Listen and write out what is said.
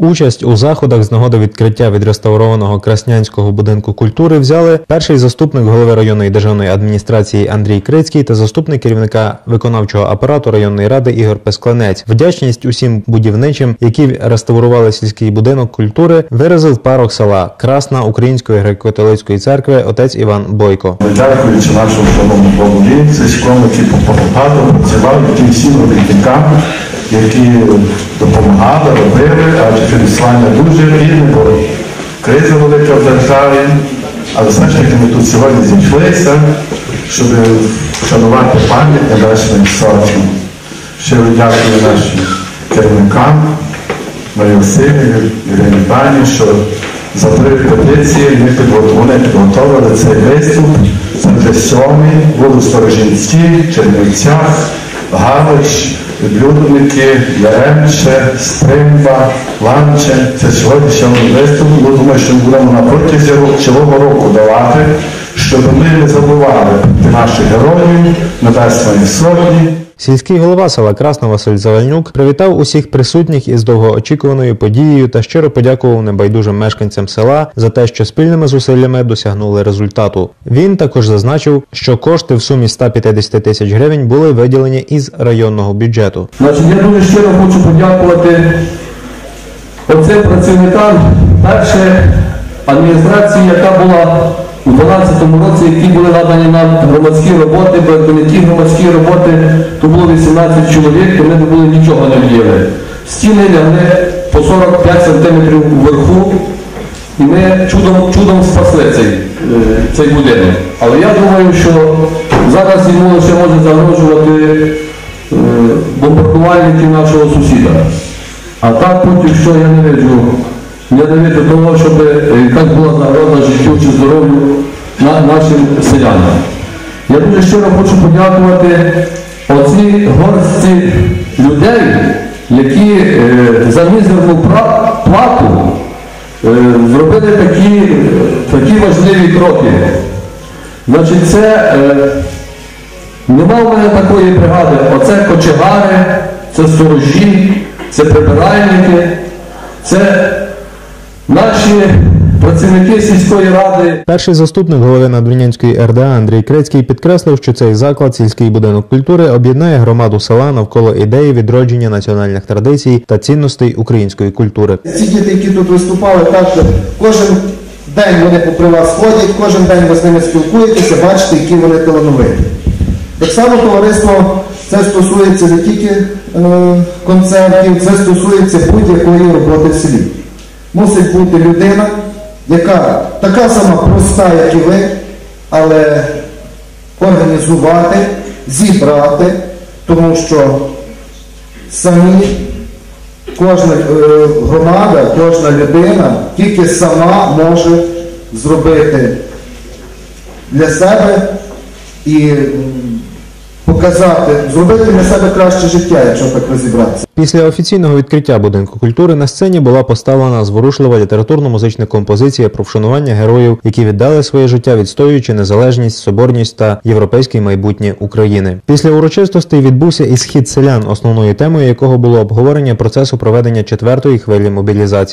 Участь у заходах з нагоди відкриття відреставрованого Краснянського будинку культури взяли перший заступник голови районної державної адміністрації Андрій Крицький та заступник керівника виконавчого апарату районної ради Ігор Пескланець. Вдячність усім будівничим, які реставрували сільський будинок культури, виразив парох села Красна Української греко-католицької церкви отець Іван Бойко. Дякуючи нашому шановному голові, сільському, багато працював, які всім робітникам, які дуже рівне, бо криза велика в державі, але все ж таки ми тут сьогодні зійшлися, щоб вшанувати пам'ять небесних сотень. Щиро дякую нашим керівникам, Марії Васильівні, Ірині Пані, що за три петиції ми підготовили, цей виступ. Це вже сьомий, були Сторожинські, Чернівцях, Галич, Людники, Яремче, Стримба, Ланче. Це сьогодні сьомий виступ. Я думаю, що ми будемо на протязі цілого року давати, щоб ми не забували наших героїв, Небесної Сотні. Сільський голова села Красна Василь Завальнюк привітав усіх присутніх із довгоочікуваною подією та щиро подякував небайдужим мешканцям села за те, що спільними зусиллями досягнули результату. Він також зазначив, що кошти в сумі 150 тисяч гривень були виділені із районного бюджету. Значить, я дуже щиро хочу подякувати оцим працівникам перше адміністрації, яка була у 2012 році, які були надані нам громадські роботи, ті громадські роботи, то було 18 чоловік, то ми не були нічого не вділи. Стіни лягли по 45 сантиметрів вверху, і ми чудом, чудом спасли цей, е, цей будинок. Але я думаю, що зараз йому лише може загрожувати е, бомбардувальники нашого сусіда. А так поки що я не виджу. Я не виджу того, щоб е, якась була загроза життю чи здоров'ю на, нашим селянам. Я дуже щиро хочу подякувати оцій горстці людей, які е, за мізерну плату е, зробили такі, такі важливі кроки. Значить, це Нема в мене такої бригади. Оце кочегари, це сторожі, це прибиральники, це наші працівники сільської ради. Перший заступник голови Надвірнянської РДА Андрій Крецький підкреслив, що цей заклад сільський будинок культури об'єднає громаду села навколо ідеї відродження національних традицій та цінностей української культури. Ці діти, які тут виступали, також кожен день вони попри вас ходять, кожен день ви з ними спілкуєтеся, бачите, які вони талановиті. Так само товариство це стосується не тільки е, концертів, це стосується будь-якої роботи в селі. Мусить бути людина, яка така сама проста, як і ви, але організувати, зібрати, тому що самі кожна е, громада, кожна людина тільки сама може зробити для себе і показати, зробити для себе краще життя, якщо так розібратися. Після офіційного відкриття будинку культури на сцені була поставлена зворушлива літературно-музична композиція про вшанування героїв, які віддали своє життя, відстоюючи незалежність, соборність та європейське майбутнє України. Після урочистостей відбувся і схід селян, основною темою якого було обговорення процесу проведення четвертої хвилі мобілізації.